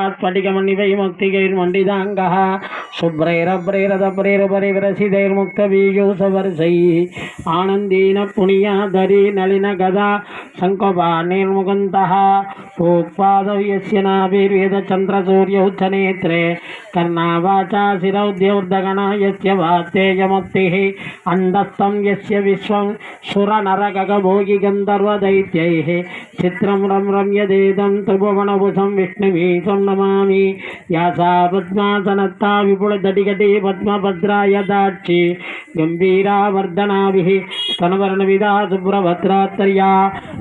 स्फटिकमणिवै मुक्तिकैर्मण्डिताङ्गः शुभ्रैरभ्रैरदभ्रैरपरिविरसितैर्मुक्तबीजौ सवर्षैः आनन्दीन पुण्यधरी नलिनगदा शङ्कपाणिर्मुकुन्दः पूक्पादौ यस्य नाभिर्वेदचन्द्रसूर्यौ च नेत्रे कर्णावाचा शिरौ द्यौर्दगण यस्य वातेयमुक्तिः अण्डस्थं यस्य विश्वं सुरनरगगभोगिगन्धर्वदैत्यैः चित्रं रं रम्यदेदं त्रिभुवनभुजं विष्णुवीशं नमामि या सा पद्मासनत्ता विपुलदटिकटे पद्मभद्राय दाक्षि गम्भीरावर्धनाभिः स्तनवर्णविदा शुभ्रभद्रात्तर्या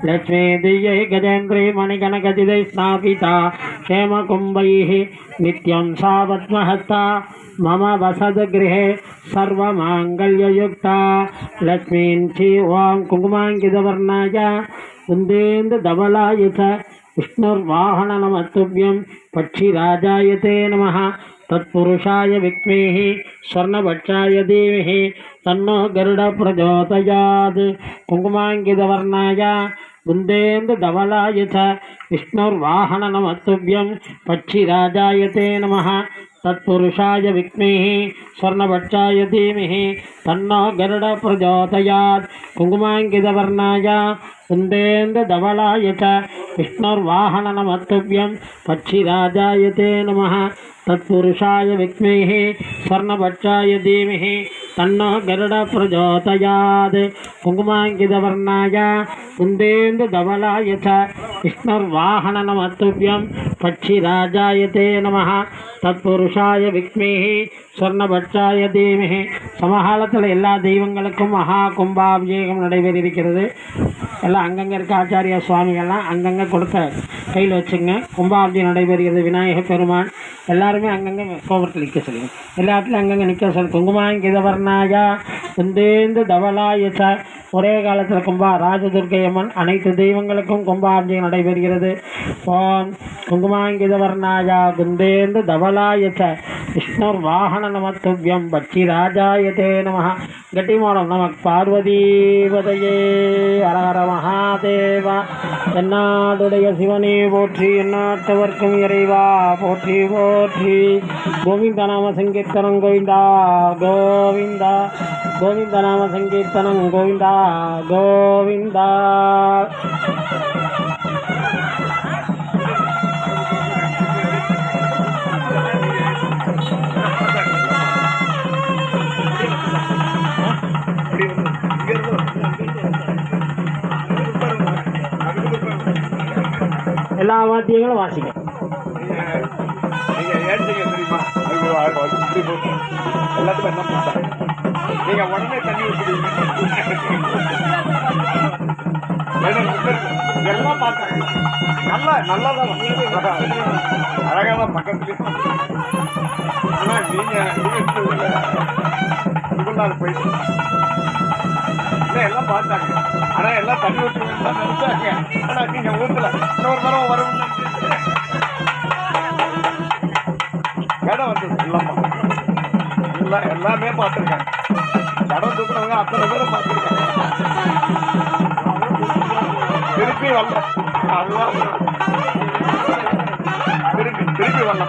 लक्ष्मी दिव्यै गजेन्द्रे मणिगणगजितैः स्नापिता क्षेमकुम्भैः नित्यं सा पद्महस्ता मम वसद्गृहे सर्वमाङ्गल्ययुक्ता लक्ष्मीं श्री ॐ कुङ्कुमाङ्कितवर्णाय कुन्देन्दुधवलाय च विष्णुर्वाहननमस्तुभ्यं पक्षिराजाय ते नमः తత్పురుషాయ విద్మే స్వర్ణభక్షాయ దేవి తన్నో గరుడ ప్రచోదయాత్ కుంకుమాంకితవర్ణాయ గుందేంద్రధవలాయ చ విష్ణుర్వాహన నమస్తుభ్యం పక్షిరాజాయ తే నమ तत्पुरुषाय विद्महे स्वर्णभक्षाय धीमहि तन्नो गरुडप्रचोदयात् कुङ्कुमाङ्कितवर्णाय कुन्देन्दुधवलाय च विष्णुर्वाहननमस्तुभ्यं पक्षिराजाय ते नमः। तत्पुरुषाय विद्महे स्वर्णभक्षाय धीमहि तन्नो गरुडप्रचोदयात् कुङ्कुमाङ्कितवर्णाय कुन्देन्दुधवलाय च विष्णुर्वाहननमस्तुभ्यं पक्षिराजाय ते नमः தத்புருஷாய விக்மேஹி சொர்ணபட்சாய தீமஹி சமகாலத்தில் எல்லா தெய்வங்களுக்கும் மகா கும்பாபிஷேகம் நடைபெற இருக்கிறது எல்லாம் அங்கங்கே இருக்க ஆச்சாரிய சுவாமிகள்லாம் அங்கங்கே கொடுத்த கையில் வச்சுங்க கும்பாபிஷேகம் நடைபெறுகிறது விநாயகர் பெருமான் எல்லாருமே அங்கங்கே கோபுரத்தில் நிற்க சொல்லுங்க எல்லா இடத்துலையும் அங்கங்கே நிற்க சொல்லு குங்குமாங்கிதவர்ணாயா குந்தேந்து தவலாய ஒரே காலத்தில் கும்பா ராஜதுர்க்கை அம்மன் அனைத்து தெய்வங்களுக்கும் கும்பாபிஷேகம் நடைபெறுகிறது. ஓம் குங்குமாங்கிதவர்ணாயா குந்தேந்து தவலாய ச விஷ்ணுர்வாகன நமத்துபியம் பட்சி ராஜாயதே நம கட்டிமோடம் நமக் பார்வதீபதையே. ஹரஹர மகாதேவா. என்னாடுடைய சிவனே போற்றி எந்நாட்டவர்க்கும் இறைவா. போற்றி போற்றி. கோவிந்த நாம சங்கீர்த்தனம் கோவிந்தா கோவிந்தா. கோவிந்த நாம சங்கீர்த்தனம் கோவிந்தா கோவிந்தா. எல்லா வாத்தியங்களும் வாசிக்க எல்லாத்துக்கும் என்ன பண்ணாங்க நீங்க உடனே தண்ணி ஊற்றுவீங்க எல்லாம் பார்த்தாங்க நல்லா நல்லா தான் அழகாக தான் பக்கத்துலேயே ஆனால் நீங்க இதுக்குள்ளாது போயிட்டு. இல்லை எல்லாம் பார்த்தாங்க. ஆனால் எல்லாம் தண்ணி ஊற்றுவீங்கன்னு தான் ஆனால் நீங்க ஊற்றல இன்னொரு தரம் வரும் இடம் வந்தது எல்லாமா எல்லாமே பார்த்துருக்காங்க. இடம் தூக்குறவங்க அத்தனை பேரும் திருப்பி வரல. அதுதான் திருப்பி திருப்பி வரல.